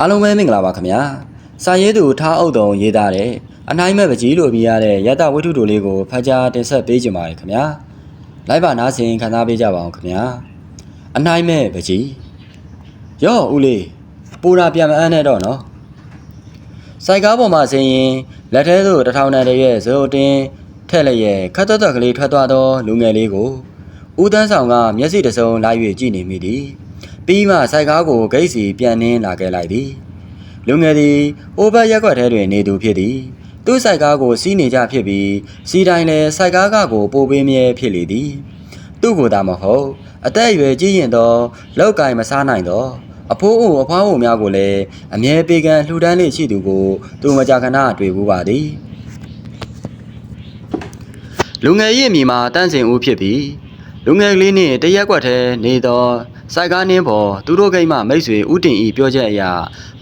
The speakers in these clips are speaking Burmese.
အားလုံးပဲမင်္ဂလာပါခင်ဗျာစာရေးသူထားအုပ်တုံရေးသားတဲ့အနိုင်မဲ့ပကြီးလို့ပြရတဲ့ရတဝတ္ထုတို့လေးကိုဖတ်ကြားတင်ဆက်ပေးကြပါရခင်ဗျာလိုက်ပါနားဆင်ခံစားပေးကြပါအောင်ခင်ဗျာအနိုင်မဲ့ပကြီးရော့ဦးလေးပူရာပြန်မအမ်းနဲ့တော့နော်စိုက်ကားပေါ်မှာဆင်းရင်လက်ထဲသို့တထောင်တန်တည်းရဲ့ဇိုတင်ထက်လျက်ခတ်သွက်သွက်ကလေးထွက်သွားသောလူငယ်လေးကိုဦးတန်းဆောင်ကမျက်စိတစ်စုံလာ၍ကြည့်နေမိသည် ပြီးမှစိုက်ကားကိုဂိတ်စီပြန်နှင်းလာခဲ့လိုက်သည်လူငယ်သည်အိုးဘက်ရက်ွက်ထဲတွင်နေသူဖြစ်သည်သူ့စိုက်ကားကိုစီးနေကြဖြစ်ပြီးစီတိုင်းလည်းစိုက်ကားကကိုပိုပေးမြဲဖြစ်လေသည်သူ့ကိုယ်သာမဟုတ်အသက်အရွယ်ကြီးရင်သောလောက်ကင်မစားနိုင်သောအဖိုးအိုအဖွားအိုများကိုလည်းအမြဲပေးကမ်းလှူဒန်းလေးရှိသူကိုသူမကြာခဏတွေ့ဘူးပါသည်လူငယ်ရဲ့အမိမှာတန့်စင်ဦးဖြစ်ပြီး လူငယ်ကလေးနှင့်တရက်ကွက်ထဲနေသောစိုက်ကားနှင်းပေါ်သူတို့ကိတ်မှမိတ်ဆွေဦးတင်ဤပြောချက်အရ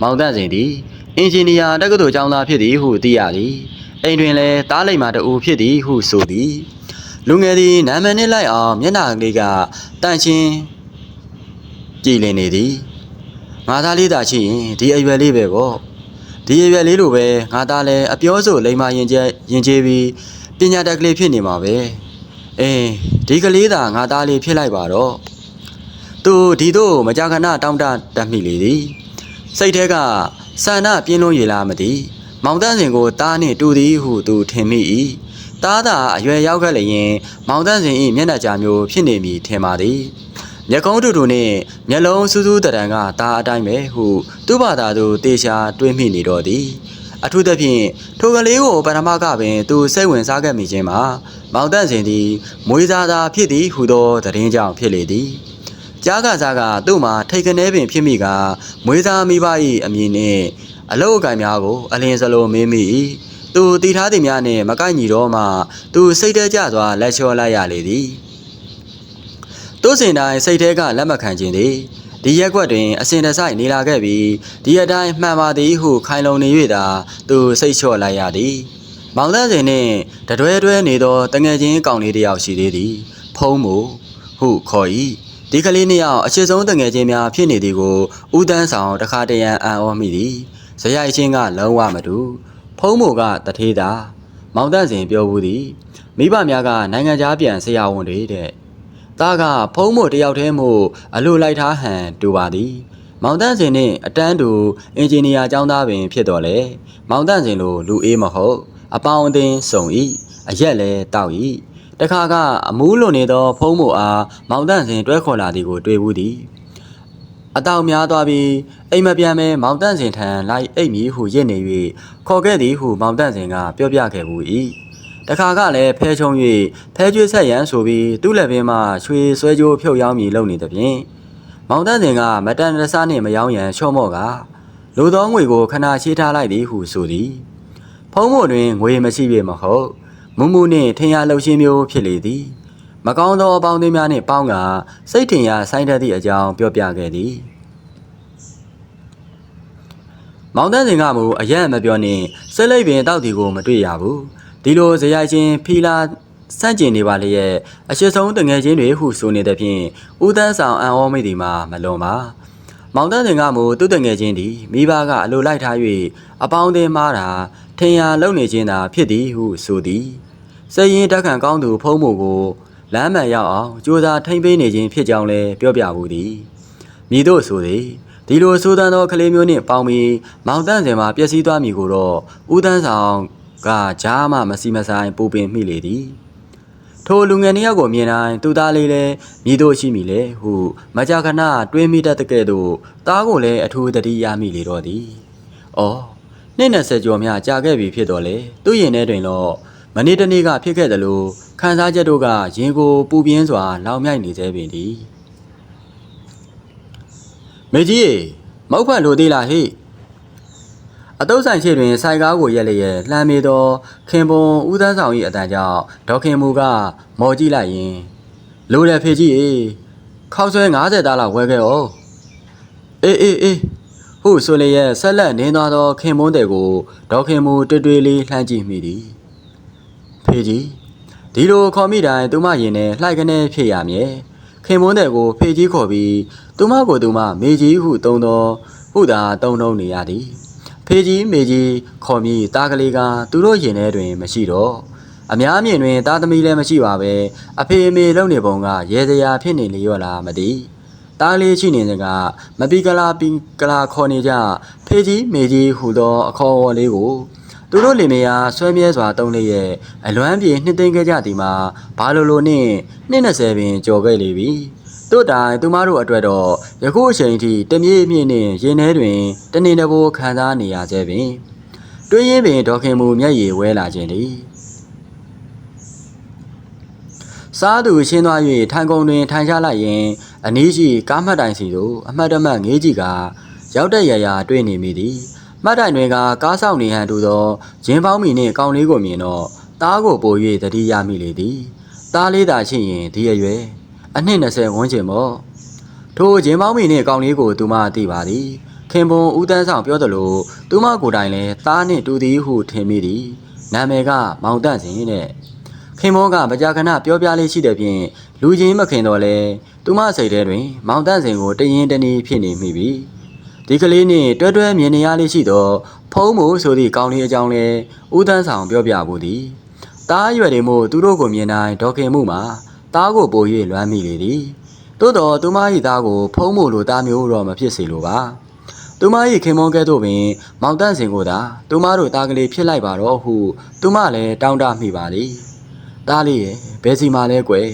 မောင်တန့်စင်သည်အင်ဂျင်နီယာတက္ကသိုလ်ကျောင်းသားဖြစ်သည်ဟုသိရသည်အိမ်တွင်လည်းတားလိမ္မာတူဖြစ်သည်ဟုဆိုသည်လူငယ်သည်နာမည်နှင့်လိုက်အောင်မျက်နှာကလေးကတန့်ချင်းကြည်လင်နေသည်ငါသားလေးသာရှိရင်ဒီအရွယ်လေးပဲပေါ့ဒီအရွယ်လေးလိုပဲငါသားလည်းအပြောဆိုလိမ္မာရင်ကျရင်ကျေးပြီးပညာတတ်ကလေးဖြစ်နေမှာပဲ အင်းဒီကလေးသာငါသားလေးဖြစ်လိုက်ပါတော့သူဒီတို့မကြာခဏတောင်းတတတ်မိလေသည်စိတ်ထဲကဆန္ဒပြင်းလို့ရလားမသိမောင်တန်းစင်ကိုတားနှင့်တူသည်ဟုသူထင်မိ၏တားသာအရွယ်ရောက်ခဲ့လျင်မောင်တန်းစင်၏မျက်နှာကြာမျိုးဖြစ်နေမည်ထင်ပါသည်မျက်ကုံးတူတူနှင့်မျက်လုံးစူးစူးတရံကတားအတိုင်းပဲဟုသူ့ဘာသာသူတေချာတွေးမိနေတော့သည် အထူးသဖြင့်ထိုကလေးကိုပထမကပင်သူစိတ်ဝင်စားခဲ့မိခြင်းမှာမောင်တန့်စင်သည်မွေးစားသာဖြစ်သည်ဟူသောသတင်းကြောင့်ဖြစ်လေသည်ကြားကစားကသူ့မှာထိတ်ကနေပင်ဖြစ်မိကမွေးစားမိဘ၏အမည်နှင့်အလုတ်အကံများကို အလင်းစလုံးမင်းမိ၏သူတည်ထားသည်များနှင့်မကိုက်ညီတော့မှသူစိတ်ထဲကျစွာလက်လျှော့လိုက်ရလေသည်သူစင်တိုင်းစိတ်ထဲကလက်မခံခြင်းသည် ဒီရက်ကွက်တွင်အစဉ်တစိုက်နေလာခဲ့ပြီးဒီအတိုင်းမှန်ပါသည်ဟုခိုင်လုံနေ၍သာသူစိတ်လျှော့လိုက်ရသည်။မောင်သက်စင်နှင့်တတွဲတွဲနေသောတငယ်ချင်းကောင်လေးတစ်ယောက်ရှိသေးသည်။ဖုံးမူဟုခေါ်၏။ဒီကလေးနှစ်ယောက်အချစ်ဆုံးတငယ်ချင်းများဖြစ်နေသည်ကိုဦးတန်းဆောင်တခါတရံအံ့ဩမိသည်။ဇရိုက်ချင်းကလုံးဝမတူ။ဖုံးမူကတထေးသာမောင်သက်စင်ပြောဘူးသည်။မိဘများကနိုင်ငံသားပြန်ဆရာဝန်တွေတဲ့။ သားကဖုံးမို့တယောက်တည်းမို့အလိုလိုက်ထားဟန်တူပါသည်မောင်တန့်စင်နှင့်အတန်းတူအင်ဂျင်နီယာကျောင်းသားပင်ဖြစ်တော်လေမောင်တန့်စင်လိုလူအေးမဟုတ်အပေါင်းအသင်းစုံ၏အရက်လည်းတောက်၏တခါကအမူးလွန်နေသောဖုံးမို့အားမောင်တန့်စင်တွဲခေါ်လာသည်ကိုတွေ့ဘူးသည်အတောင်များသွားပြီးအိမ်မပြန်မဲမောင်တန့်စင်ထံလိုက်အိတ်မီဟုရစ်နေ၍ခေါ်ခဲ့သည်ဟုမောင်တန့်စင်ကပြောပြခဲ့ဘူး၏ တခါကလည်းဖဲချုံ၍ဖဲကျွေးဆက်ရန်ဆိုပြီးသူ့လက်ပင်မှရွှေဆွဲကြိုးဖြုတ်ရောင်းမည်လုပ်နေသဖြင့်မောင်တန့်စင်ကမတန်တဆနှင့်မယောင်းရန်ချော့မော့ကလူသောငွေကိုခဏချေးထားလိုက်သည်ဟုဆိုသည်ဖုံးမို့တွင်ငွေမရှိပေမဟုတ်မူမူနှင့်ထင်ရလှုပ်ရှင်းမျိုးဖြစ်လေသည်မကောင်းသောအပေါင်းအသင်းများနှင့်ပေါင်းကစိတ်ထင်ရဆိုင်တတ်သည့်အကြောင်းပြောပြခဲ့သည်မောင်တန်းစင်ကမူအရက်မပြောနှင့်ဆက်လိုက်ပင်တောက်တီကိုမတွေ့ရဘူး ဒီလိုဇရိုက်ချင်းဖီလာစန့်ကျင်နေပါလေရဲ့အရှိဆုံးတငယ်ချင်းတွေဟုဆိုနေသဖြင့်ဦးတန်းဆောင်အံ့ဩမိသည်မှာမလွန်ပါမောင်တန်းစင်ကမူသူ့တငယ်ချင်းသည်မိဘကအလိုလိုက်ထား၍အပေါင်းအသင်းမားတာထင်ရလုံနေခြင်းသာဖြစ်သည်ဟုဆိုသည်စရင်တက်ခံကောင်းသူဖုံးမှုကိုလမ်းမှန်ရောက်အောင်ကြိုးစားထိမ့်ပေးနေခြင်းဖြစ်ကြောင်းလည်းပြောပြဘူးသည်မည်တို့ဆိုသည်ဒီလိုဆိုးတန်းသောကလေးမျိုးနှင့်ပေါင်းပြီးမောင်တန့်စင်မှာပျက်စီးသွားမည်ကိုတော့ဦးတန်းဆောင် ကကြားမှမစီမဆိုင်ပူပင်မိလေသည်ထိုလူငယ်နှစ်ယောက်ကိုမြင်တိုင်းသူသားလေးလည်းမည်တို့ရှိမိလေဟုမကြာခဏတွေးမိတတ်တဲ့ကဲ့သို့သားကိုလည်းအထူးတတိရမိလေတော့သည်။အော်နှစ်20ကျော်များကြာခဲ့ပြီဖြစ်တော်လေသူ့ရင်ထဲတွင်တော့မနေ့တနေ့ကဖြစ်ခဲ့တယ်လို့ခန်းစားချက်တို့ကရင်ကိုပူပြင်းစွာလောင်မြိုက်နေသေးပင်သည်။မေကြီးရေမောက်ဖတ်လို့သေးလားဟိ အတုပ်ဆိုင်ရှိတွင်စိုက်ကားကိုရက်လျက်လှမ်းမေသောခင်ပွန်ဦးသန်းဆောင်၏အတန်ကြောင့်ဒေါခင်မူကမော်ကြည့်လိုက်ရင်လိုတယ်ဖေကြီးရေခောက်ဆွဲ90သားလောက်ဝဲခဲ့အောင်အေးအေးအေးဟုဆိုလျက်ဆက်လက်နင်းသွားသောခင်ပွန်းတဲ့ကိုဒေါခင်မူတွေ့တွေ့လေးလှမ်းကြည့်မိသည်ဖေကြီးဒီလိုခေါ်မိတိုင်းသူမရင်နဲ့လှိုက်ကနေဖြစ်ရမည်ခင်မွန်းတဲ့ကိုဖေကြီးခေါ်ပြီးသူမကိုသူမမေကြီးဟုတုံသောဟုသာတုံတုံနေရသည် ဖေကြီးမေကြီးခေါ်ပြီးတားကလေးကသူတို့ရင်ထဲတွင် မရှိတော့အများမြင်တွင်တားသမီးလည်းမရှိပါပဲအဖေအမေလုံနေပုံကရဲစရာဖြစ်နေလေရောလားမသိတားလေးရှိနေစကမပီကလာပီကလာခေါ်နေကြဖေကြီးမေကြီးဟူသောအခေါ်အဝေါ်လေးကိုသူတို့လင်မယားဆွဲမြဲစွာတုံးလေးရဲ့အလွမ်းပြေနှစ်သိမ်းခဲ့ကြသည်မှာဘာလိုလိုနှင့်နှစ်20ပင်ကြော်ခဲ့လေပြီ တို့တိုင်သူမတို့အတွက်တော့ယခုအချိန်ထိတမြေးမြင့်နှင့်ရင်ထဲတွင်တနေတဘိုးခံစားနေရဆဲပင်တွင်းရင်ပင်ဒေါခင်မူမျက်ရည်ဝဲလာခြင်းသည်စားသူရှင်းသွား၍ထိုင်ကုန်တွင်ထိုင်ချလိုက်ရင်အနည်းရှိကားမှတ်တိုင်စီသို့အမှတ်တမဲ့ငေးကြည့်ကရောက်တဲ့ရရာတွေ့နေမိသည်မှတ်တိုင်တွေကကားဆောင်နေဟန်တူသောဂျင်းပေါင်းမီနှင့်ကောင်းလေးကိုမြင်တော့တားကိုပို၍တတိယမိလေသည်တားလေးသာရှိရင်ဒီအရွယ် အနှစ်20ဝန်းကျင်ပေါ့ထိုဂျင်းပေါင်းမီနှင့်ကောင်းလေးကိုသူမသိပါသည်ခင်ပွန်ဦးတန်းဆောင်ပြောသလိုသူမကိုယ်တိုင်လည်းတားနှင့်တူသည်ဟုထင်မိသည်နာမည်ကမောင်တန့်စင်တဲ့ခင်မောကမကြာခဏပြောပြလေးရှိတဲ့ဖြင့်လူချင်းမခင်တော့လဲသူမစိတ်ထဲတွင် မောင်တန့်စင်ကိုတရင်တနည်းဖြစ်နေမိပြီဒီကလေးနှင့်တွဲတွဲမြင်နေရလေးရှိသောဖုံးမို့ဆိုသည့်ကောင်းလေးအကြောင်းလဲဦးတန်းဆောင်ပြောပြဘူးသည်တားရွယ်တွေမို့သူတို့ကိုမြင်တိုင်းဒေါခင်မှုမှာ တားကိုပို၍လွမ်းမိလေသည်သို့တော်သူမ၏သားကိုဖုံးမို့လိုတားမျိုးတော့မဖြစ်စေလိုပါသူမ၏ခင်မွန်ကဲ့သို့ပင် မောင်တန့်စင်ကိုသာသူမတို့တားကလေးဖြစ်လိုက်ပါတော့ဟုသူမလည်းတောင်းတမိပါသည်တားလေးရဲ့ဘယ်စီမှာလဲကွယ်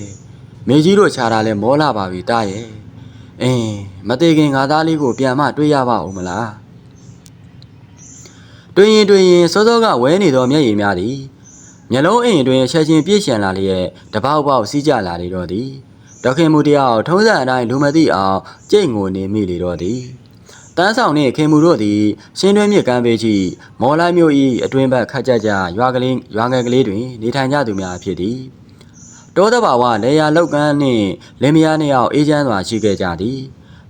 မေကြီးတို့ခြာတာလဲမောလာပါပြီတားရဲ့အင်းမသေးခင်ငါသားလေးကိုပြန်မတွေ့ရပါဦးမလားတွေ့ရင်တွေ့ရင်စောစောကဝဲနေသောမျက်ရည်များသည် မျက်လုံးအိမ်အတွင်းချက်ချင်းပြည့်ရှံလာလျက်တပေါက်ပေါက်စီးကြလာလေတော့သည်ဒေါခင်မူတယောက်ထုံးစံအတိုင်းလူမသိအောင်ကြိတ်ငိုနေမိလေတော့သည်တန်းဆောင်နှင့်ခင်မူတို့သည်ရှင်းတွင်းမြစ်ကမ်းပေကြီးမော်လိုက်မြို့၏အတွင်းဘက်ခတ်ကြကြရွာကလေးရွာငယ်ကလေးတွင်နေထိုင်ကြသူများဖြစ်သည်တောတဘာဝလေယာလောက်ကန်းနှင့်လင်မယားနှစ်ယောက်အေးချမ်းစွာရှိခဲ့ကြသည်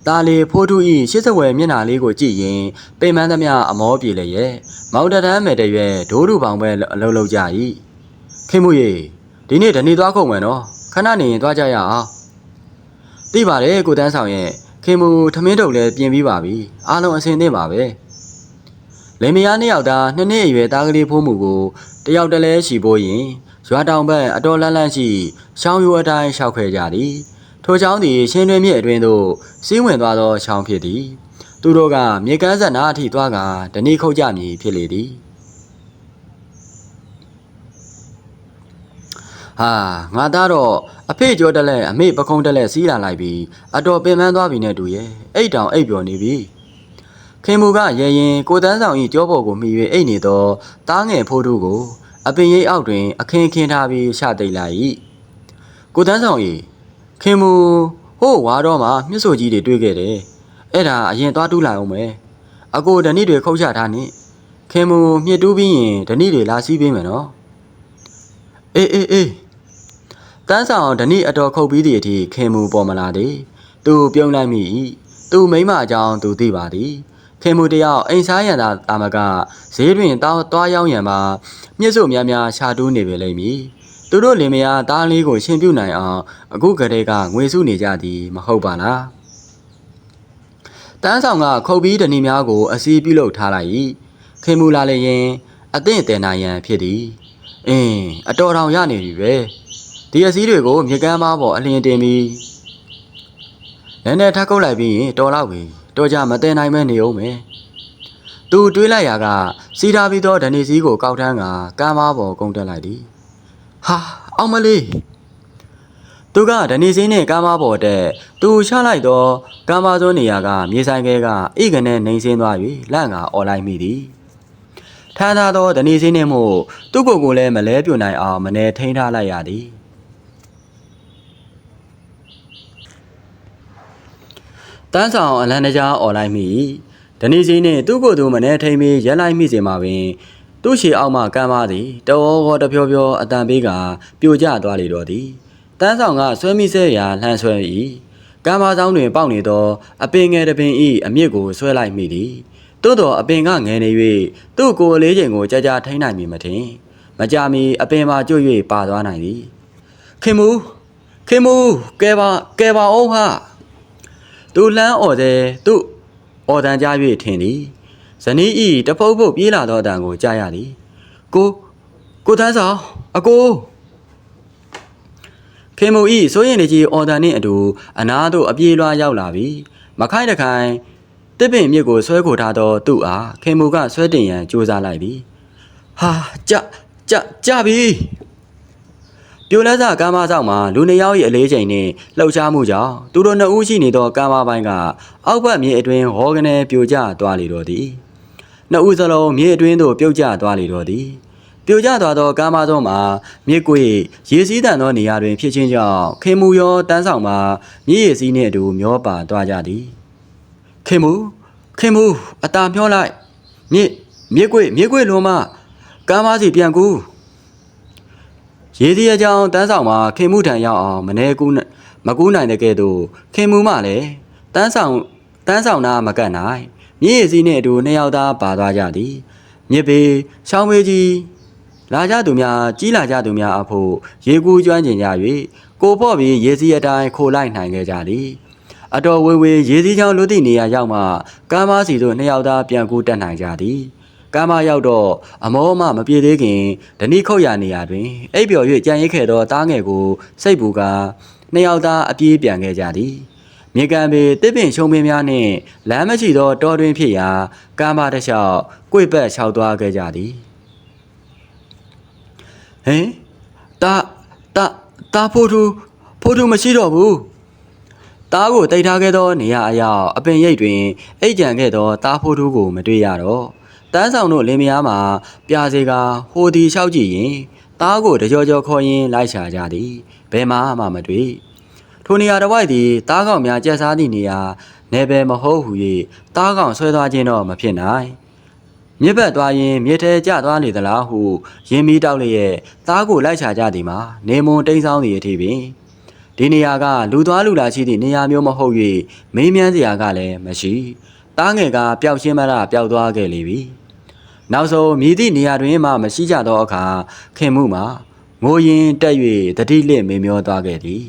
တာလီဖိုးထူ၏ရှစ်စဝယ်မျက်နှာလေးကိုကြည့်ရင်ပင်မန်းသမျှအမောပြေလျက်မောင်တတန်းမဲ့တရွယ်ဒိုးတူပေါင်ပဲအလုံးလုံးကြ၏ ခင်မှုရေဒီနေ့ဓနေသွားခုံမယ်နော်ခဏနေရင်သွားကြရအောင်သိပါတယ်ကိုတန်းဆောင်ရဲ့ခင်မှုထမင်းတုပ်လည်းပြင်ပြီးပါပြီအားလုံးအဆင်သင့်ပါပဲလင်မယားနှစ်ယောက်သားနှစ်နှစ်အရွယ်သားကလေးဖိုးမှုကိုတယောက်တလဲရှိဖို့ရင်ရွာတောင်ဘက်အတော်လန့်လန့်ရှိရှောင်းယူအတိုင်းရှောက်ခဲကြသည်ထိုချောင်းသည်ရှင်းတွင်းမြစ်အတွင်းသို့စီးဝင်သွားသောချောင်းဖြစ်သည် သူတို့ကမြေကမ်းဆက်နားအထိသွားကဓနီခုတ်ကြမည်ဖြစ်လေသည် ဟာငါသားတော့အဖေကြောတက်လက်အမေပခုံးတက်လက်စီးလာလိုက်ပြီးအတော်ပင်ပန်းသွားပြီနဲ့တူရဲ့အိတ်တောင်အိတ်ပျော်နေပြီခင်မူကရဲရင်ကိုတန်းဆောင်ဤကြောပေါ်ကိုမှီ၍အိတ်နေသောတားငယ်ဖိုးတို့ကို အပင်ရိပ်အောက်တွင် အခင်းခင်းထားပြီးရှသိမ့်လိုက်၏ကိုတန်းဆောင်ဤခင်မူဟိုးဝါတော့မှမြစ်ဆိုကြီးတွေတွေ့ခဲ့တယ်အဲ့ဒါအရင်သွားတူးလိုက်အောင်မယ်အကိုဓဏိတွေခုတ်ချထားနှင့်ခင်မူမြစ်တူးပြီးရင်ဓဏိတွေလာစီးပေးမယ်နော်အေးအေးအေး တန်းဆောင်ဓနိအတော်ခုတ်ပြီးသည့်အထိခင်မူပေါ်မလာသည်သူပြုံးလိုက်မိ၏သူမိမအကြောင်းသူသိပါသည်ခင်မူတယောက်အိမ်စားရန်သာတာမကဈေးတွင်တောင်းသွားရောက်ရန်မှာမြစ်စုများများရှာတူးနေပေလိမ့်မည်သူတို့လင်မယားတားလေးကိုရှင်ပြုတ်နိုင်အောင်အခုကတည်းကငွေစုနေကြသည်မဟုတ်ပါလားတန်းဆောင်ကခုတ်ပြီးဓနိများကိုအစီးပြုတ်လုပ်ထားလိုက်၏ခင်မူလာလည်းရင်အသင့်တယ်နိုင်ရန်ဖြစ်သည်အင်းအတော်တောင်ရနေပြီပဲ ဒီအစည်းတွေကိုမြေကမ်းမပေါ်အလင်းတင်ပြီးနည်းနည်းထပ်ကုတ်လိုက်ပြီးရင်တော်တော့ပြီတော်ကြမတင်နိုင်မဲနေအောင်မယ်သူတွေးလိုက်ရာကစီထားပြီးသောဓနေစည်းကိုကောက်ထမ်းကကမ်းမပေါ်ကုန်းတက်လိုက်သည်ဟာအောင်မလေးသူကဓနေစည်းနဲ့ကမ်းမပေါ်တက်သူချလိုက်သောကမ်းမစွန်းနေရာကမြေဆိုင်ကဲကအိကနေနှိမ်စင်းသွား၍လန့်ကអော်လိုက်မိသည်ထမ်းထားသောဓနေစည်းနှင့်မို့သူ့ကိုယ်ကိုလည်းမလဲပြိုနိုင်အောင်မနေထိန်းထားလိုက်ရသည် တန်းဆောင်အလန်တကြားអော်လိုက်မိဒနီစီနှင့်သူ့ကိုယ်သူမနေထိန်ပြီးရက်လိုက်မိစေမှာပင်သူ့ရှေအောက်မှကမ်းပါသည်တောဟောတဖြောဖြောအတန်ပေးကပြိုကျသွားလေတော့သည်တန်းဆောင်ကဆွဲမိဆဲရာလှမ်းဆွဲ၏ကမ်းပါဆောင်တွင်ပေါက်နေသောအပင်ငယ်တစ်ပင်၏အမြင့်ကိုဆွဲလိုက်မိသည်သို့သောအပင်ကငယ်နေ၍သူ့ကိုယ်အလေးချိန်ကိုကြာကြာထိန်းနိုင်မည်မထင်မကြမီအပင်မှာကျွတ်၍ပါသွားနိုင်သည်ခင်မူခင်မူကဲပါကဲပါအောင်ဟာ သူလှမ်းអော်တယ်သူအော်တန်ကြား၍ထင်သည်ဇနီးဤတဖုတ်ဖုတ်ပြေးလာသောအတန်ကိုကြားရသည်ကိုကိုတန်းဆောင်အကိုခေမူဤစိုးရင်နေကြီးအော်တန်နှင့်အတူအနားသို့အပြေးလွှားရောက်လာပြီးမခိုင်တခိုင်တစ်ပင်မြစ်ကိုဆွဲခိုထားသောသူ့အားခေမူကဆွဲတင်ရန်ကြိုးစားလိုက်သည်ဟာကြကြကြပြီ ပြိုလဲစားကားမဆောင်မှာလူနှစ်ယောက်၏အလေးချိန်နှင့်လှုပ်ရှားမှုကြောင့်သူတို့နှစ်ဦးရှိနေသောကားမပိုင်းကအောက်ဘက်မြေအတွင်းဟောကနေပြိုကျသွားလေတော့သည်နှစ်ဦးစလုံးမြေအတွင်းသို့ပြုတ်ကျသွားလေတော့သည်ပြိုကျသွားသောကားမသောမှာမြစ်ကွေရေစည်းတန်သောနေရာတွင်ဖြစ်ခြင်းကြောင့်ခေမူရောတန်းဆောင်မှာမြစ်ရည်စည်းနှင့်အတူမျောပါသွားကြသည်ခေမူခေမူအတာမျောလိုက်မြစ်မြစ်ကွေမြစ်ကွေလုံးမကားမစီပြန်ကူ ရေစည်းအကြောင်းတန်းဆောင်မှာခေမူထံရောက်အောင်မနေကူးမကူးနိုင်တဲ့ကဲ့သို့ခေမူမှလည်းတန်းဆောင်တန်းဆောင်နာမကတ်နိုင်မြစ်ရည်စည်းနှင့်အတူနှစ်ယောက်သားပါသွားကြသည်မြစ်ပေချောင်းမေးကြီးလာကြသူများကြီးလာကြသူများအဖို့ရေကူးကျွမ်းကျင်ကြ၍ကိုဖို့ပြီးရေစီးအတိုင်းခိုလိုက်နိုင်ခဲ့ကြသည်အတော်ဝေဝေရေစီးချောင်းလူသည့်နေရာရောက်မှကားမစီတို့နှစ်ယောက်သားပြန်ကူးတက်နိုင်ကြသည် ကားမရောက်တော့အမောမမပြေသေးခင်ဓနိခုတ်ရနေရာတွင်အိပ်ပျော်၍ကြံရိတ်ခဲ့သောတားငယ်ကိုစိတ်ပူကာနှစ်ယောက်သားအပြေးပြန်ခဲ့ကြသည်မြေကံပေတစ်ပင်ရှုံပင်များနှင့်လမ်းမရှိသောတောတွင်ဖြစ်ရာကားမတစ်လျှောက်ကိုယ့်ဘက်လျှောက်သွားခဲ့ကြသည်ဟင်တာတာတာဖိုးထူဖိုးထူမရှိတော့ဘူးတားကိုတိတ်ထားခဲ့သောနေရာအရောက်အပင်ရိပ်တွင်အိတ်ကြံခဲ့သောတားဖိုးထူကိုမတွေ့ရတော့ တန်းဆောင်တို့လင်းမယားမှာပြာစေကဟိုဒီလျှောက်ကြည့်ရင်တားကိုတကြောကြောခေါ်ရင်လိုက်ရှာကြသည်ဘယ်မှမှမတွေ့ထိုနေရာတစ်ဝိုက်သည်တားကောင်များကျက်စားသည့်နေရာနေပယ်မဟုတ်ဟု၍တားကောင်ဆွဲသွားခြင်းတော့မဖြစ်နိုင်မြစ်ဘက်သွားရင်မြစ်ထဲကျသွားလေသလားဟုရင်းမီတောက်လျက်သားကိုလိုက်ချကြသည်မှာနေမွန်တိန်ဆောင်သည့်အထိပင်ဒီနေရာကလူသွားလူလာရှိသည့်နေရာမျိုးမဟုတ်၍မေးမြန်းစရာကလည်းမရှိသားငယ်ကပျောက်ရှင်းမလားပျောက်သွားခဲ့လေပြီ နောက်ဆုံးမြည်သည့်နေရာတွင်မှမရှိကြသောအခါခင်မှုမှာငိုရင်တက်၍တတိလင့်မေမျောသွားခဲ့သည်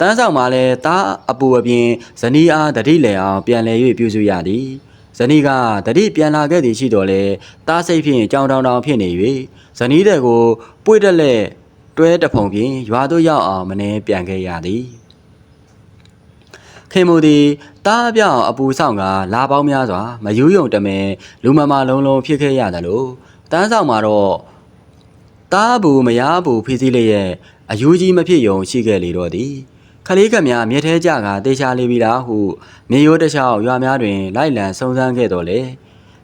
တန်းဆောင်မှာလည်းတားအပူအပြင်ဇနီးအားတတိလည်အောင်ပြန်လည်၍ပြုစုရသည်ဇနီးကတတိပြန်လာခဲ့သည်ရှိတော်လဲတားစိတ်ဖြင့်ကြောင်တောင်တောင်ဖြစ်နေ၍ဇနီးတဲ့ကိုပွေ့တက်လက်တွဲတဖုံဖြင့်ရွာသို့ရောက်အောင်မနှဲပြန်ခဲ့ရသည် ခင်မူသည်တားပြောင်အပူဆောင်ကလာပေါင်းများစွာမယူးယုံတမဲလူမမာလုံးလုံးဖြစ်ခဲ့ရတယ်လို့တန်းဆောင်မှာတော့တားဘူးမရဘူးဖိစီးလျက်အယူကြီးမဖြစ်ယုံရှိခဲ့လေတော့သည်ခလေးကများမြက်သေးကြကတေချာလေးပြီလားဟုမြေရိုးတစ်လျှောက်ရွာများတွင် လိုက်လံစုံစမ်းခဲ့တော်လေ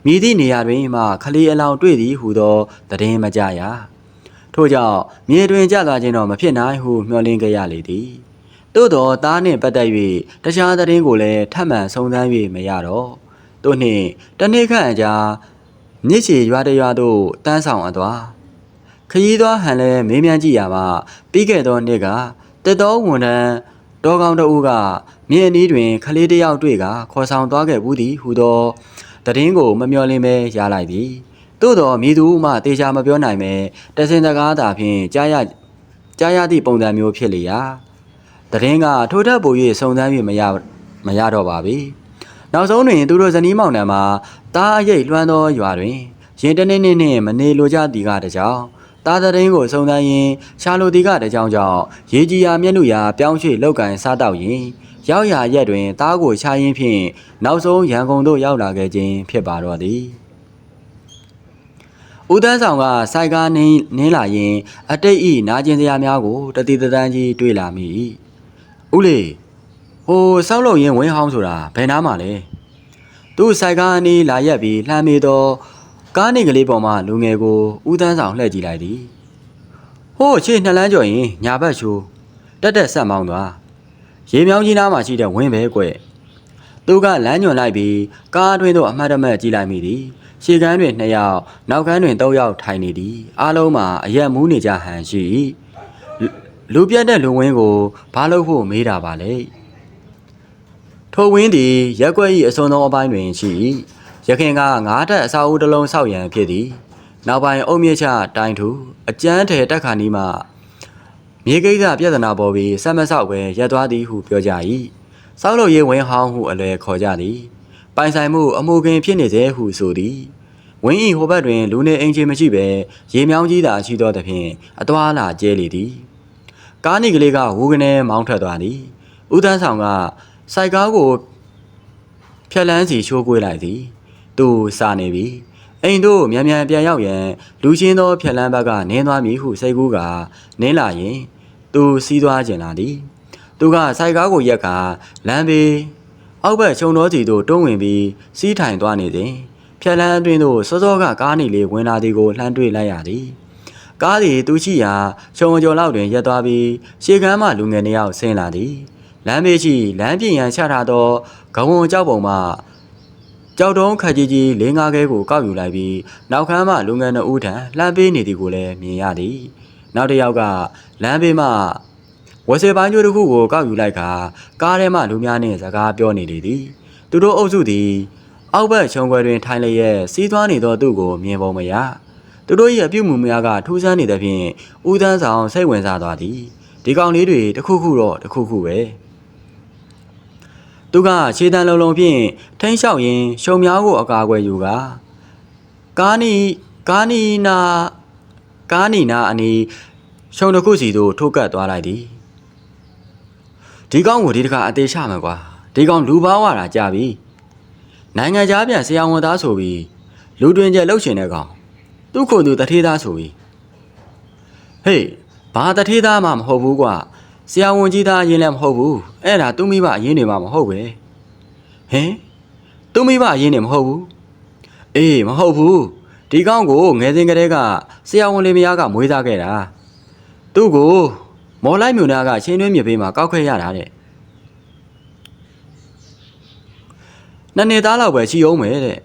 မိသည့်နေရာတွင်မှခလေးအလောင်းတွေ့သည်ဟုသောသတင်းမကြရထို့ကြောင့်မြေတွင်ကြသွားခြင်းတော့မဖြစ်နိုင်ဟုမျှော်လင့်ခဲ့ရလေသည် သို့သောသားနှင့်ပတ်သက်၍တခြားသတင်းကိုလည်းထပ်မံစုံစမ်း၍မရတော့သို့နှင့်တနေ့ခန့်အကြာမြစ်ချေရွာတရွာသို့တန်းဆောင်အပ်သွားခရီးသွားဟန်လဲမေးမြန်းကြည့်ရပါပြီးခဲ့သောနှစ်ကတက်တော်ဝန်ထမ်းတော်ကောင်တဦးကမြင်းအနီးတွင်ခလေးတစ်ယောက်တွေ့ကခေါ်ဆောင်သွားခဲ့ဘူးသည်ဟူသောတည်င်းကိုမမျှော်လင့်ပဲရလိုက်သည်သို့တော်မည်သူမှတေချာမပြောနိုင်ပဲတစင်တကားသာဖြင့်ကြားရကြားရသည့်ပုံစံမျိုးဖြစ်လေရာ တည်င်းကထိုထက်ပို၍စုံစမ်း၍မရမရတော့ပါပြီနောက်ဆုံးတွင် သူတို့ဇနီးမောင်နှံမှာတားအရိပ်လွှမ်းသောရွာတွင်ရင်တနေ့နေ့နှင့်မနေလိုကြသည်ကတကြောင်တာသတဲ့င်းကိုစုံစမ်းရင်ရှာလိုတီကတကြောင်ကြောင့်ရေကြီးရာမျက်နှာရာပြောင်းရွှေ့လောက်ကန်စားတော့ရင်ရောက်ရာရက်တွင်သားကိုချရင်းဖြင့်နောက်ဆုံးရန်ကုန်သို့ရောက်လာခဲ့ခြင်းဖြစ်ပါတော့သည်ဦးတန်းဆောင်ကစိုက်ကားနင်းနင်းလာရင် အတိတ်ဤနာကျင်စရာများကိုတတိတတန်းကြီးတွေ့လာမိ၏ ဦးလေးဟိုစောက်လုံရင်ဝင်းဟောင်းဆိုတာဘယ်နားမှာလဲသူစိုက်ကားအနီးလာရက်ပြီးလှမ်းမိသောကားနေကလေးပေါ်မှာလူငယ်ကိုဦးတန်းဆောင်လှည့်ကြည့်လိုက်သည်။ဟိုးချေနှစ်လန်းကျော်ရင်ညာဘက်ချိုးတက်တက်ဆက်မောင်းသွားရေမြောင်းကြီးနားမှာရှိတဲ့ဝင်းပဲကွ။သူကလမ်းညွန်လိုက်ပြီးကားအတွင်းသို့အမှတ်တမဲ့ကြည့်လိုက်မိသည်။ရှေ့ကန်းတွင်2ယောက်နောက်ကန်းတွင်3ယောက်ထိုင်နေသည်။အားလုံးမှာအရက်မူးနေကြဟန်ရှိ၏ လူ။လူပြတ်တဲ့လူဝင်းကိုဘာလို့ဖို့မေးတာပါလဲ။ထိုဝင်းသည်ရက်ွက်၏အစွန်သောအပိုင်းတွင်ရှိ၏ရခင်ကငါးတက်အစာအုပ်တစ်လုံးဆောက်ရန်ဖြစ်သည်နောက်ပိုင်းအုံမြင့်ချတိုင်းထူအကျန်းထဲတက်ခါနီးမှမြေကိစ္စပြဿနာပေါ်ပြီးဆက်မဆောက်ပဲရက်သွားသည်ဟုပြောကြ၏ဆောက်လို့ရေးဝင်းဟောင်းဟုအလွယ်ခေါ်ကြသည်ပိုင်ဆိုင်မှုအမှုကင်ဖြစ်နေစေဟုဆိုသည်ဝင်းဤဟိုဘက်တွင်လူနေအိမ်ချင်းမရှိဘဲရေမြောင်းကြီးသာရှိသောသဖြင့်အသွာအလာကျဲလေသည် ကားနီကလေးကဝူကနေမောင်းထွက်သွားသည်ဦးတန်းဆောင်ကစိုက်ကားကိုဖြက်လန်းစီချိုးကွေးလိုက်သည် သူစာနေပြီအိမ်တို့မြန်မြန်ပြန်ရောက်ရန်လူချင်းသောဖြက်လန်းဘက်ကနင်းသွားမည်ဟုစိတ်ကူးကနင်းလာရင် သူစီးသွားကျင်လာသည်သူကစိုက်ကားကိုရက်ကလမ်းဘေးအောက်ဘက်ခြုံတော်စီသို့တွန်းဝင်ပြီးစီးထိုင်သွားနေစဉ်ဖြက်လန်းအတွင်းသို့စောစောကကားနီလေးဝင်လာသည်ကိုလှမ်းတွေ့လိုက်ရသည် ကားသည်သူရှိရာချုံကျော်လောက်တွင်ရက်သွားပြီးရှေကမ်းမှလူငယ်နှစ်ယောက်ဆင်းလာသည်လမ်းဘေးရှိလမ်းပြင်ရန်ချထားသောဂဝုံကြောက်ပုံမှကြောက်တုံးခက်ကြီးကြီးလေးငါးခဲကိုကောက်ယူလိုက်ပြီးနောက်ခန်းမှလူငယ်နှစ်ဦးထံလှမ်းပေးနေသည်ကိုလည်းမြင်ရသည်နောက်တစ်ယောက်ကလမ်းဘေးမှဝက်စေပိုင်းကျိုးတစ်ခုကိုကောက်ယူလိုက်ခါကားထဲမှလူများနှင့်စကားပြောနေလေသည်သူတို့အုပ်စုသည်အောက်ဘက်ခြုံခွဲတွင်ထိုင်လျက်စီးသွားနေသောသူကိုမြင်ပုံမရ သူတို့၏အပြုတ်မှုများကထူးဆန်းနေသဖြင့်ဦးတန်းဆောင်စိတ်ဝင်စားသွားသည်ဒီကောင်လေးတွေတစ်ခုခုတော့တစ်ခုခုပဲသူကခြေတံလုံးလုံးဖြင့်ထိန်းလျှောက်ရင်းရှုံများကိုအကာအကွယ်ယူကကားနီကားနီနာကားနီနာအနီးရှုံတစ်ခုစီသို့ထိုးကပ်သွားလိုက်သည်ဒီကောင်ကိုဒီတခါအသေးချမယ်ကွာဒီကောင်လူပါဝါတာကြပြီနိုင်ငံသားပြန်ဆရာဝန်သားဆိုပြီးလူတွင်ကျလှုပ်ရှင်တဲ့ကောင် သူ့ကိုယ်သူတထေးသားဆိုပြီးဟေးဘာတထေးသားမှမဟုတ်ဘူးကွာဆရာဝန်ကြီးသားအရင်လည်းမဟုတ်ဘူးအဲ့ဒါသူ့မိဘအရင်နေမှမဟုတ်ပဲဟင်သူ့မိဘအရင်နေမဟုတ်ဘူးအေးမဟုတ်ဘူးဒီကောင်ကိုငယ်စဉ်ကတည်းကဆရာဝန်လေးမယားကမွေးစားခဲ့တာသူ့ကိုမော်လိုက်မြို့နာကရှင်းတွင်းမြေပေးမှာကောက်ခဲ့ရတာတဲ့နှစ်နှစ်သားလောက်ပဲချီအောင်မယ်တဲ့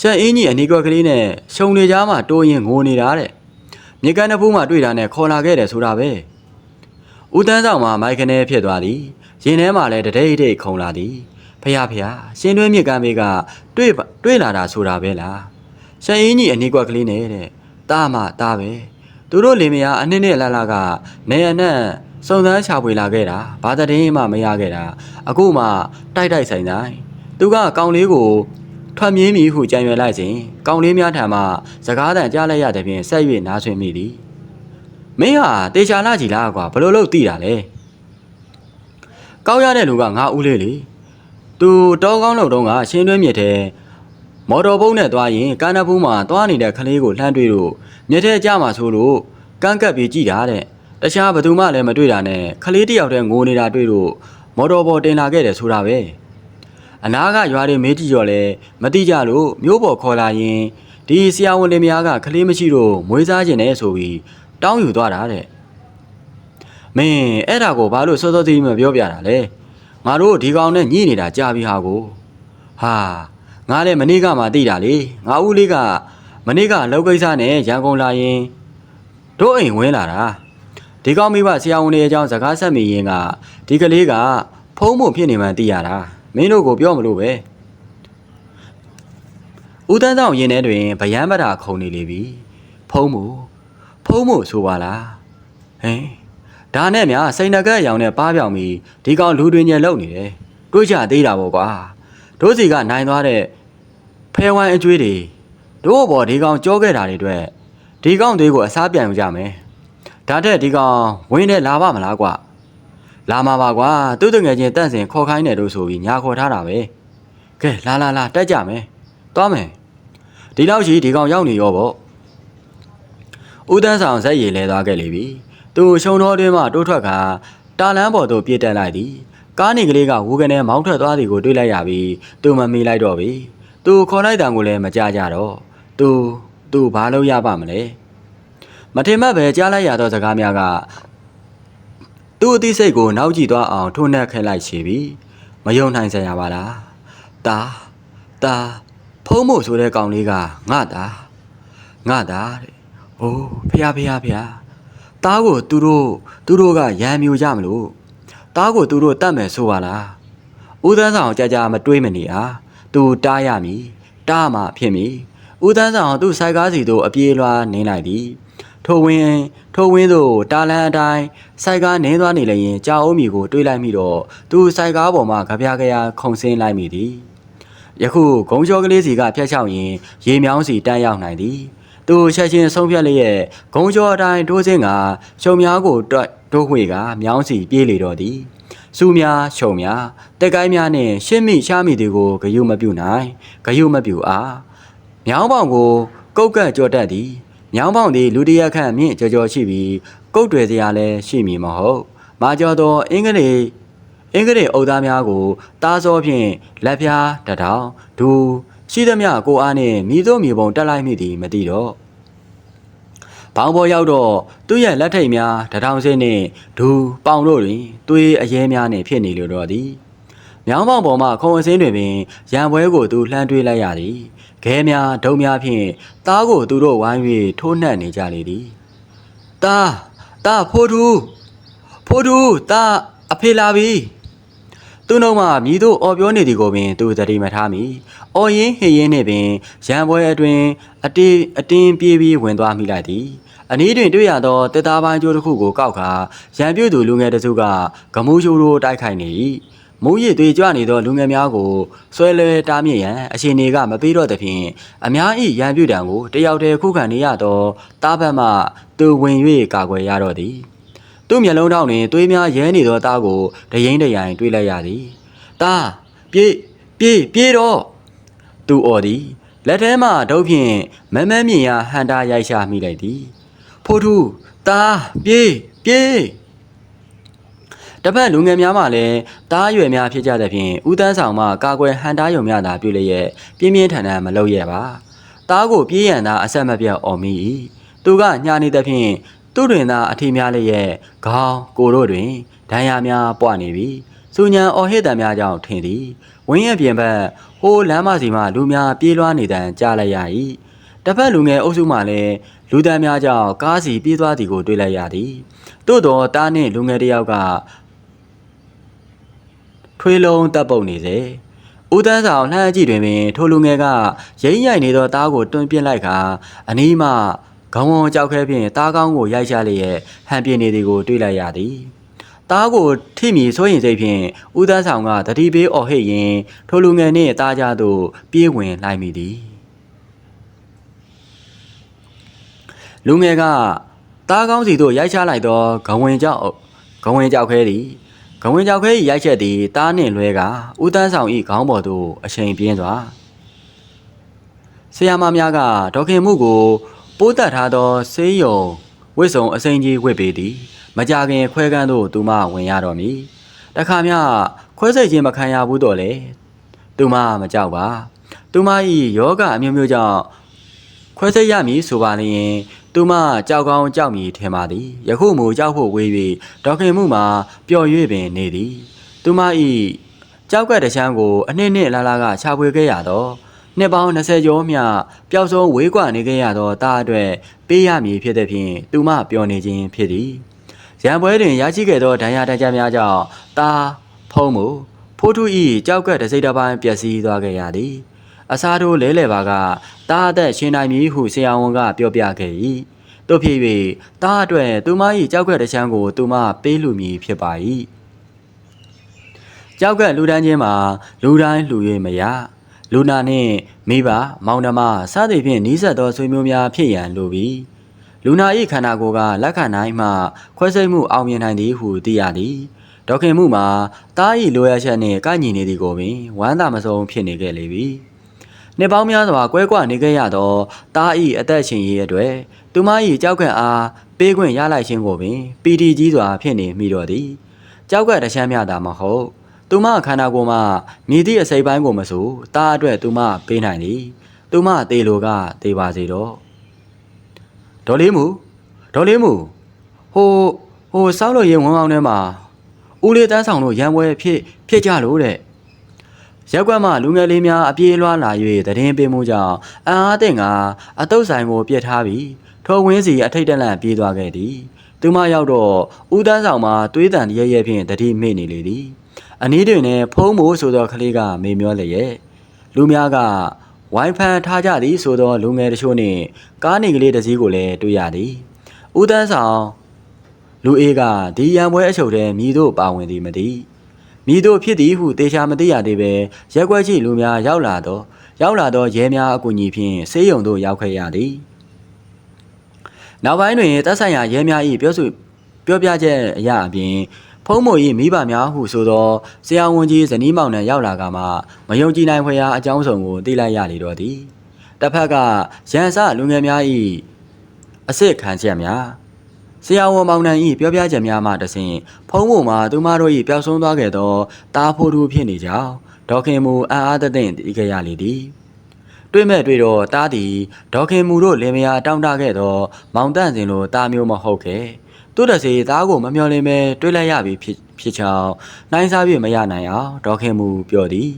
ဆက်အင်းကြီးအနီကွက်ကလေးနဲ့ရှုံနေကြမှာတိုးရင်ငိုနေတာတဲ့မြေကန်တစ်ဖူးမှတွေ့တာနဲ့ခေါ်လာခဲ့တယ်ဆိုတာပဲဦးတန်းဆောင်မှာမိုက်ခနဲဖြစ်သွားသည်ရင်ထဲမှာလည်းတဒိတ်ဒိတ်ခုံလာသည်ဖះဖះရှင်တွင်းမြေကန်မေကတွေ့ပါတွေ့လာတာဆိုတာပဲလားဆက်အင်းကြီးအနီကွက်ကလေးနဲ့တဲ့တားမှတားပဲသူတို့လင်မယားအနှစ်နဲ့လာလာကနေရနဲ့စုံစမ်းချပွေလာခဲ့တာဘာတည်းမှမရခဲ့တာအခုမှတိုက်တိုက်ဆိုင်ဆိုင်သူကကောင်လေးကို ထွက်မြင်းမည်ဟုကြံရွယ်လိုက်စဉ်ကောင်းလေးများထံမှစကားတန်ကြားလိုက်ရတဲ့ဖြင့်ဆက်၍နားဆွေမိသည်မင်းဟာတေချာလာကြီးလားကွာဘလို့လို့သိတာလဲကောက်ရတဲ့လူကငါဦးလေးလေသူတောကောင်းလို့တုန်းကရှင်းတွင်းမြစ်ထဲမော်တော်ဘုတ်နဲ့သွားရင်ကန်းနဖူးမှာသွားနေတဲ့ကလေးကိုလှမ်းတွေ့လို့မြစ်ထဲကျမှာဆိုလို့ကန်းကပ်ပြီးကြည်တာတဲ့တခြားဘသူမှလည်းမတွေ့တာနဲ့ကလေးတယောက်တည်းငိုနေတာတွေ့လို့မော်တော်ဘော်တင်လာခဲ့တယ်ဆိုတာပဲ အနာကရွာတွေမေးကြည့်တော့လဲမတိကြလို့မျိုးပေါ်ခေါ်လာရင်ဒီဆရာဝန်လင်မယားကကလေးမရှိတော့မွေးစားခြင်းနဲ့ဆိုပြီးတောင်းယူသွားတာတဲ့မင်းအဲ့ဒါကိုဘာလို့စောစောသေးမပြောပြတာလဲငါတို့ဒီကောင်နဲ့ညှိနေတာကြာပြီဟာကိုဟာငါလည်းမနေ့ကမှသိတာလေငါဦးလေးကမနေ့ကလောက်ကိစ္စနဲ့ရန်ကုန်လာရင်တို့အိမ်ဝင်လာတာဒီကောင်မိဘဆရာဝန်တွေအကြောင်းစကားဆက်မိရင်ကဒီကလေးကဖုံးဖို့ဖြစ်နေမှန်းသိရတာ မင်းတို့ကိုပြောမလို့ပဲဦးတန်းဆောင်ရင်ထဲတွင်ဗယမ်းပတာခုံနေလေပြီဖုံးမှုဖုံးမှုဆိုပါလားဟင်ဒါနဲ့များစိန်နကက်အရောင်နဲ့ပါပြောင်ပြီးဒီကောင်လူတွင်ညံလောက်နေတယ်တွေးကြသေးတာပေါ့ကွာတို့စီကနိုင်သွားတဲ့ဖဲဝိုင်းအကျွေးတွေတို့ဘော်ဒီကောင်ကြောခဲ့တာတွေအတွက်ဒီကောင်တွေကိုအစားပြန်ယူကြမယ်ဒါတဲ့ဒီကောင်ဝင်းနဲ့လာပါမလားကွာ လာမှာပါကွာသူ့တငယ်ချင်းတန့်စင်ခေါ်ခိုင်းတယ်လို့ဆိုပြီးညာခေါ်ထားတာပဲကဲလာလာလာတက်ကြမယ်သွားမယ်ဒီလောက်ရှိဒီကောင်ရောက်နေရောပေါ့ဦးတန်းဆောင်ဇက်ရည်လဲသွားခဲ့လေပြီသူရှုံတော်တွင်မှတိုးထွက်ခါတာလန်းပေါ်သို့ပြေးတက်လိုက်သည်ကားနေကလေးကဝူကနေမောင်းထွက်သွားသည်ကိုတွေ့လိုက်ရပြီးသူမမီလိုက်တော့ပြီသူခေါ်လိုက်တံကိုလည်းမကြကြတော့သူသူဘာလို့ရပါမလဲမထင်မှတ်ပဲကြားလိုက်ရသောစကားများက သူ့အသိစိတ်ကိုနောက်ကြည့်သွားအောင်ထိုးနှက်ခဲလိုက်ချေပြီမယုံနိုင်စရာပါလားတာတာဖုံးမို့ဆိုတဲ့ကောင်လေးကငါတာငါတာတဲ့အိုးဖះဖះဖះတားကိုသူတို့သူတို့ကရံမြူကြမလို့တားကိုသူတို့တတ်မယ်ဆိုပါလားဦးသန်းဆောင်ကြာကြာမတွေးမနေအားသူတားရမည်တားမှဖြစ်မည်ဦးသန်းဆောင်သူ့ဆိုင်ကားစီတို့အပြေးလွှားနေလိုက်သည် ထိုဝင်းထိုဝင်းသို့တာလန်အတိုင်းစိုက်ကားနင်းသွားနေလျင်ကြာအုံးမီကိုတွေးလိုက်မိတော့သူစိုက်ကားပေါ်မှကြပြားကြရာခုန်ဆင်းလိုက်မိသည်ယခုဂုံကျော်ကလေးစီကဖျက်ချောက်ရင်ရေမြောင်းစီတန်းရောက်နိုင်သည်သူချက်ချင်းဆုံးဖြတ်လျက်ဂုံကျော်အတိုင်းတိုးစင်းကရှုံများကိုတွတ်တိုးခွေကမြောင်းစီပြေးလေတော့သည်စူးများရှုံများတက်ကိုင်းများနှင့်ရှင်းမိရှားမိသည်ကိုဂယုမပြုနိုင်ဂယုမပြုအားမြောင်းပေါင်ကိုကုတ်ကန့်ကြော်တတ်သည် မြောင်းပေါင်သည်လူတရက်ခန့်မြင့်ကြော်ကြော်ရှိပြီးကုတ်တွေစရာလည်းရှိမည်မဟုတ်မာကျော်သောအင်္ဂလိပ်အင်္ဂလိပ်အုပ်သားများကိုတားစောဖြင့်လက်ပြားတထောင်ဒူရှိသမျှကိုအားနှင့်မိသောမြေပုံတက်လိုက်မိသည်မသိတော့ဘောင်ပေါ်ရောက်တော့သူ့ရဲ့လက်ထိတ်များတထောင်စင်းနှင့်ဒူပေါင်တို့တွင်သွေးအရဲများနှင့်ဖြစ်နေလိုတော့သည်မြောင်းပေါင်ပေါ်မှခုံအစင်းတွင်ပင်ရံပွဲကိုသူလှမ်းတွေးလိုက်ရသည် ခဲများဒုံများဖြင့်သားကိုသူတို့ဝိုင်း၍ထိုးနှက်နေကြလေသည်သားသားဖိုးထူးဖိုးထူးသားအဖေလာပြီသူ့နှုတ်မှမြည်တို့အော်ပြောနေသည်ကိုပင်သူသတိမထားမိ။အော်ရင်ဟေရင်နှင့်ပင်ရံပွဲအတွင်အတေးအတင်းပြေးပြီးဝင်သွားမိလိုက်သည်။အနည်းတွင်တွေ့ရသောတက်သားပိုင်းကျိုးတစ်ခုကိုကောက်ခါရံပြည့်သူလူငယ်တစ်စုကဂမူးချိုးတို့တိုက်ခိုက်နေ၏။ မူးရည်သွေးကြွနေသောလူငယ်များကိုဆွဲလွဲတားမြစ်ရန်အရှင်တွေကမပေးတော့သဖြင့်အများ၏ရံပြည့်တံကိုတယောက်တည်းခုခံနေရသောတားဘက်မှသူဝင်၍ကာကွယ်ရတော့သည်။သူ့မျက်လုံးထောင်တွင်သွေးများရဲနေသောသားကိုတရင်တရိုင်တွေးလိုက်ရသည်။သားပြေးပြေးပြေးတော့သူအော်သည်လက်ထဲမှဒုတ်ဖြင့်မမန်းမြင်ရဟန်တာရိုက်ရှာမိလိုက်သည်။ဖိုးထူးသားပြေးပြေး တစ်ဖက်လူငယ်များမှလည်းတားရွယ်များဖြစ်ကြသဖြင့်ဦးတန်းဆောင်မှကာကွယ်ဟန်တားယုံများသာပြုလျက်ပြင်းပြင်းထန်ထန်မလုပ်ရပါ။တားကိုပြေးရန်သာအဆက်မပြတ်အော်မိ၏။သူကညာနေသဖြင့်သူတွင်သာအထီးများလျက်ခေါင်းကိုတို့တွင်ဒဏ်ရာများပွားနေပြီစူညံအော်ဟစ်တံများကြောင့်ထင်သည်ဝင်းရဲ့ပြင်ဘက်ဟိုးလမ်းမစီမှလူများပြေးလွှားနေတံကြားလိုက်ရ၏တစ်ဖက်လူငယ်အုပ်စုမှလည်းလူတန်းများကြောင့်ကားစီပြေးသွားသည်ကိုတွေ့လိုက်ရသည်သို့တော်တားနှင့်လူငယ်တစ်ယောက်က ထွေးလုံးတပ်ပုတ်နေစေဦးတန်းဆောင်လှမ်းကြည့်တွင်ပင်ထိုလူငယ်ကရိမ့်ရိုက်နေသောသားကိုတွန်းပြစ်လိုက်ကာအနီးမှခေါင်းဝကြောက်ခဲဖြင့်သားကောင်းကိုရိုက်ချလျက်ဟန်ပြနေသည်ကိုတွေ့လိုက်ရသည်သားကိုထိမိစိုးရင်စိတ်ဖြင့်ဦးတန်းဆောင်ကတတိပေးအော်ဟစ်ရင်းထိုလူငယ်နှင့်သားကြသို့ပြေးဝင်လိုက်မိသည်လူငယ်ကသားကောင်းစီသို့ရိုက်ချလိုက်သောဂဝင်ကြောက်ဂဝင်ကြောက်ခဲသည် ဂဝင်ကြောက်ခဲ၏ရိုက်ချက်သည်သားနှင့်လွဲကဦးတန်းဆောင်၏ခေါင်းပေါ်သို့အချိန်ပြင်းစွာဆရာမများကဒေါခင်မှုကို ပိုးတက်ထားသောဆေးရုံဝစ်စုံအစိမ်းကြီးဝစ်ပေသည်မကြခင်ခွဲကန်းသို့သူမဝင်ရတော်မူတခါမျှခွဲစိတ်ခြင်းမခံရဘူးတော့လေသူမမကြောက်ပါ သူမ၏ယောဂအမျိုးမျိုးကြောင့်ခွဲစိတ်ရမည်ဆိုပါလျင် သူမကြောက်ကောင်းကြောက်မည်ထင်ပါသည်ယခုမူကြောက်ဖို့ဝေး၍ဒေါခင်မှုမှာပျော်၍ပင်နေသည်သူမ၏ကြောက်ကတချမ်းကိုအနှစ်နှစ်လာလာကခြာဖွေခဲ့ရတော့နှစ်ပေါင်း20ကျော်မြပျောက်ဆုံးဝေးကွာနေခဲ့ရသောတားအတွက်ပေးရမည်ဖြစ်တဲ့ဖြင့်သူမပျော်နေခြင်းဖြစ်သည်ရံပွဲတွင်ရရှိခဲ့သောဒဏ်ရာတကြများကြောင့်တားဖုံးမှုဖိုးထုဤကြောက်ကတစိမ့်တစ်ပိုင်းပျက်စီးသွားခဲ့ရသည် အစားထိုးလဲလှယ်ပါကတားအသက်ရှင်နိုင်မည်ဟုဆရာဝန်ကပြောပြခဲ့၏တို့ဖြစ်၍တားအတွက်သူမ၏ကြောက်ကတချမ်းကိုသူမပေးလူမည်ဖြစ်ပါ၏ကြောက်ကလူတန်းချင်းမှာလူတိုင်းလူ၍မရလူနာနှင့်မိဘမောင်နှမစသဖြင့်နီးစပ်သောဆွေမျိုးများဖြစ်ရန်လိုပြီးလူနာ၏ခန္ဓာကိုယ်ကလက်ခံနိုင်မှခွဲစိတ်မှုအောင်မြင်နိုင်သည်ဟုသိရသည်ဒေါခင်မှုမှာတား၏လိုရချက်နှင့်ကိုက်ညီနေသည်ကိုပင်ဝမ်းသာမဆုံးဖြစ်နေခဲ့လေပြီ နှစ်ပေါင်းများစွာကွဲကွာနေခဲ့ရသောတား၏အသက်ရှင်ရေးအတွက်သူမ၏ကြောက်ခန့်အားပေးခွင့်ရလိုက်ခြင်းကိုပင်ပီတီကြီးစွာဖြစ်နေမိတော့သည်ကြောက်ကတချမ်းမြတာမဟုတ်သူမခန္ဓာကိုယ်မှာမြည်သည့်အစိပ်ပိုင်းကိုမဆိုတားအတွက်သူမပေးနိုင်သည်သူမသေးလိုကသေးပါစေတော့ဒေါ်လေးမူဒေါ်လေးမူဟိုဟိုစောက်လို့ရင်ဝန်းအောင်ထဲမှာဦးလေးတန်းဆောင်တို့ရံပွဲဖြစ်ဖြစ်ကြလို့တဲ့ ရက်ကွက်မှလူငယ်လေးများအပြေးလွှားလာ၍တည်င်းပေးမှုကြောင့်အံအားတဲ့ကအတုတ်ဆိုင်ကိုပြစ်ထားပြီးထိုဝင်းစီအထိတ်တလန့်ပြေးသွားခဲ့သည်သူမရောက်တော့ဦးတန်းဆောင်မှာတွေးတန်ရဲရဲဖြင့်တတိမေ့နေလေသည်အနည်းတွင်လည်းဖုံးမိုးဆိုသောကလေးကမေမျောလျက်လူများကဝိုင်းဖန်ထားကြသည်ဆိုသောလူငယ်တချို့နှင့်ကားနေကလေးတစ်စီးကိုလည်းတွေ့ရသည်ဦးတန်းဆောင်လူအေးကဒီရံပွဲအချုပ်ထဲမြည်တို့ပါဝင်သည်မသိ မိတို့ဖြစ်သည်ဟုတေချာမသိရသေးပဲရက်ွက်ရှိလူများရောက်လာတော့ရောက်လာတော့ရဲများအကူအညီဖြင့်ဆေးရုံသို့ရောက်ခဲ့ရသည်နောက်ပိုင်းတွင်တပ်ဆိုင်ရာရဲများ၏ပြောဆိုပြောပြချက်အရအပြင်ဖုံးမို့၏မိဘများဟုဆိုသောဆရာဝန်ကြီးဇနီးမောင်နှံရောက်လာကမှမယုံကြည်နိုင်ဖွယ်ရာအကြောင်းစုံကိုသိလိုက်ရလေတော့သည်တစ်ဖက်ကရန်စလူငယ်များ၏အစ်စ်ခံချက်များ ဆရာဝန်မောင်နှံ၏ပြောပြချက်များမှတဆင့်ဖုံးမို့မှာသူမတို့၏ပျောက်ဆုံးသွားခဲ့သောတားဖိုးသူဖြစ်နေကြောင်းဒေါခင်မူအံ့အားသသင့်သိခဲ့ရလေသည်တွေ့မဲ့တွေ့တော့တားသည်ဒေါခင်မူတို့လင်မယားတောင်းတခဲ့သော မောင်တန့်စင်လိုတားမျိုးမဟုတ်ခဲ့သူတစေသားကိုမမျှော်လင့်ပဲတွေ့လိုက်ရပြီဖြစ်ဖြစ်ချောင်းနိုင်စားပြမရနိုင်အောင်ဒေါခင်မူပြောသည်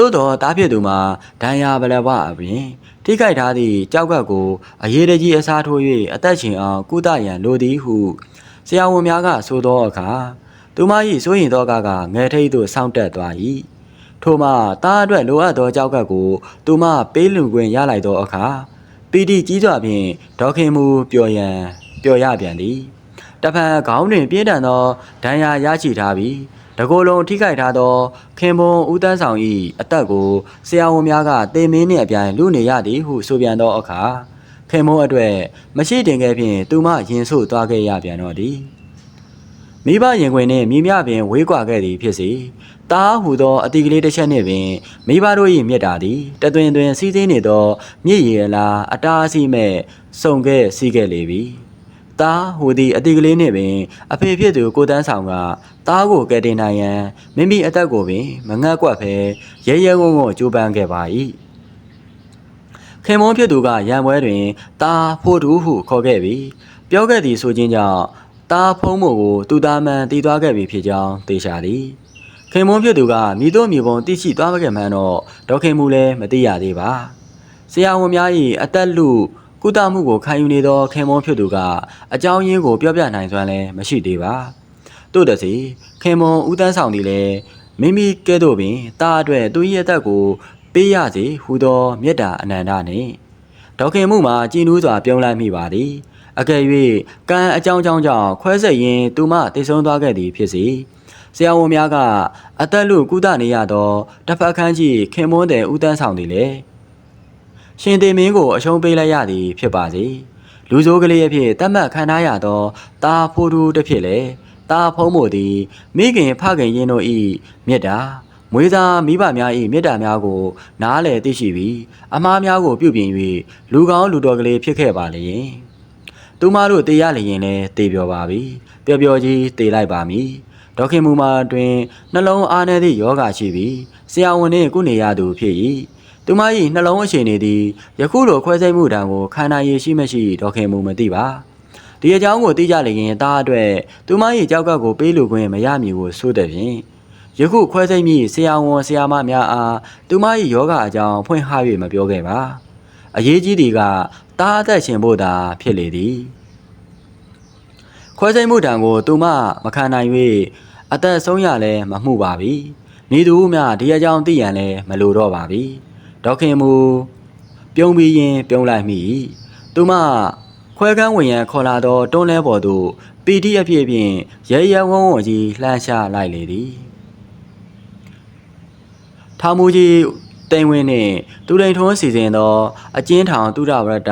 သို့တော့တားဖြစ်သူမှာဒဏ်ရာပလဘအပြင်ထိခိုက်ထားသည့်ကြောက်ကပ်ကိုအရေးတကြီးအစားထိုး၍အသက်ရှင်အောင်ကုသရန်လိုသည်ဟုဆရာဝန်များကဆိုသောအခါသူမ၏စိုးရင်သောကကငယ်ထိတ်သို့စောင့်တက်သွား၏ထို့မှတားအတွက်လိုအပ်သောကြောက်ကပ်ကိုသူမပေးလူခွင့်ရလိုက်သောအခါပီတိကြီးစွာဖြင့်ဒေါခင်မူပျော်ရန်ပျော်ရပြန်သည်တဖန်ခေါင်းတွင်ပြင်းထန်သောဒဏ်ရာရရှိထားပြီး တကိုယ်လုံးထိခိုက်ထားသောခင်ပွန်ဦးတန်းဆောင်၏အသက်ကိုဆရာဝန်များကတေမင်းနှင့်အပြိုင်လူနေရသည်ဟုဆိုပြန်သောအခါခင်ပွန်အတွက်မရှိတင်ခဲ့ဖြင့်သူမရင်ဆို့သွားခဲ့ရပြန်တော့သည်မိဘရင်ခွင်နှင့်မိမြပင်ဝေးကွာခဲ့သည်ဖြစ်စေတားဟူသောအတီကလေးတစ်ချက်နှင့်ပင်မိဘတို့၏မြစ်တာသည်တသွင်သွင်စီးစင်းနေသောမြစ်ရည်လားအတားအဆီးမဲ့စုံခဲ့စီးခဲ့လေပြီ တားဟူသည့်အတီကလေးနှင့်ပင် အဖေဖြစ်သူကိုတန်းဆောင်ကတားကိုကယ်တင်နိုင်ရန်မိမိအသက်ကိုပင် မငတ်ကွက်ဖဲရဲရဲဝုံဝုံကြိုးပမ်းခဲ့ပါ၏ခင်မွန်ဖြစ်သူကရံပွဲတွင်တားဖို့တူဟုခေါ်ခဲ့ပြီးပြောခဲ့သည်ဆိုခြင်းကြောင့်တားဖုံးမို့ကိုသူသားမှန်တည်သွားခဲ့ပြီဖြစ်ကြောင်းသိရှာသည်ခင်မွန်းဖြစ်သူကမိတို့မြေပုံတိရှိသွားမခဲ့မှန်းတော့ဒေါခင်မူလည်းမသိရသေးပါဆရာဝန်များ၏အသက်လူ ကုသမှုကိုခံယူနေသောခင်မွန်းဖြစ်သူကအကြောင်းရင်းကိုပြောပြနိုင်စွမ်းလည်းမရှိသေးပါတို့တစီခင်မွန်းဦးတန်းဆောင်သည်လည်းမိမိကဲ့သို့ပင်တားအတွက်သူ၏အသက်ကို ပေးရစေဟူသောမေတ္တာအနန္တနှင့်ဒေါခင်မှုမှာကြည်နူးစွာပြုံးလိုက်မိပါသည်အကယ်၍ကံအကြောင်းကြောင့်ကြောင့်ခွဲဆက်ရင်းသူမတိတ်ဆုံးသွားခဲ့သည်ဖြစ်စီဆရာဝန်များကအသက်လူကုသနေရသောတစ်ဖက်ခန်းကြီးခင်မွန်းတဲ့ဦးတန်းဆောင်သည်လေ ရှင်သေးမင်းကိုအရှုံးပေးလိုက်ရသည်ဖြစ်ပါစေလူဆိုးကလေးအဖြစ်တတ်မှတ်ခံထားရသောတာဖိုးသူတစ်ဖြစ်လေတာဖုံးမို့သည်မိခင်ဖခင်ရင်းတို့၏မေတ္တာမွေးစားမိဘများ၏မေတ္တာများကို နားလည်သိရှိပြီးအမားများကိုပြုပြင်၍လူကောင်းလူတော်ကလေးဖြစ်ခဲ့ပါလေယင်သူမတို့တေးရလျင်လဲတေးပြောပါပြီပျော်ပျော်ကြီးတေးလိုက်ပါမည်ဒေါခင်မူမာတွင်နှလုံးအားနည်းသည့်ယောဂရှိပြီးဆရာဝန်နှင့်ကုနေရသူဖြစ်၏ သူမ၏နှလုံးအခြေအနေသည်ယခုလိုခွဲစိတ်မှုတံကိုခန္ဓာရည်ရှိမရှိဒေါခင်မူမသိပါဒီအကြောင်းကိုသိကြလျင်တားအတွက်သူမ၏ကြောက်ကပ်ကိုပေးလူခွင့်မရမည်ကိုဆိုတဲ့ဖြင့်ယခုခွဲစိတ်မိဆရာဝန်ဆရာမများအားသူမ၏ယောဂအကြောင်းဖွင့်ဟ၍မပြောခဲ့ပါအရေးကြီးသည်ကတားအသက်ရှင်ဖို့သာဖြစ်လေသည်ခွဲစိတ်မှုတံကိုသူမမခံနိုင်၍အသက်ဆုံးရလဲမမှုပါပြီမိသူမြဒီအကြောင်းသိရန်လဲမလိုတော့ပါပြီ ဒေါခင်မူပြုံးပြီးရင်ပြုံးလိုက်မိသူမခွဲကန်းဝင်ရန်ခေါ်လာသောတွန်းလဲပေါ်သို့ပီတိအဖြစ်ဖြင့်ရဲရဲဝုံဝုံကြီးလှမ်းရှာလိုက်လေသည်ထောင်မူကြီးတိန်ဝင်းနှင့်သူတိန်ထွန်းစီစဉ်သောအကျဉ်းထောင်တုဒဝရတ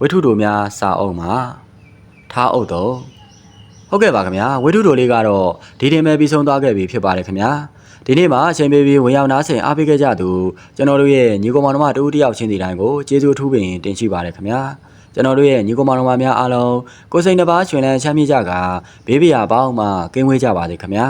ဝိထုတို့များစာအုပ်မှာထားအုပ်တော့ဟုတ်ကဲ့ပါခင်ဗျာဝိထုတို့လေးကတော့ဒီတင်ပဲပြီးဆုံးသွားခဲ့ပြီဖြစ်ပါတယ်ခင်ဗျာ ဒီနေ့မှာအချိန်ပေးပြီးဝင်ရောက်နားဆင်အားပေးခဲ့ကြသူကျွန်တော်တို့ရဲ့ညီကောင်မောင်နှမတူတယောက်ချင်းစီတိုင်းကိုကျေးဇူးထူးပင်တင်ရှိပါတယ်ခင်ဗျာကျွန်တော်တို့ရဲ့ညီကောင်မောင်နှမများအားလုံးကိုယ်စိတ်နှပါရှင်လန်းချမ်းမြေ့ကြကဘေးပရာပေါင်းမှကင်းဝေးကြပါစေခင်ဗျာ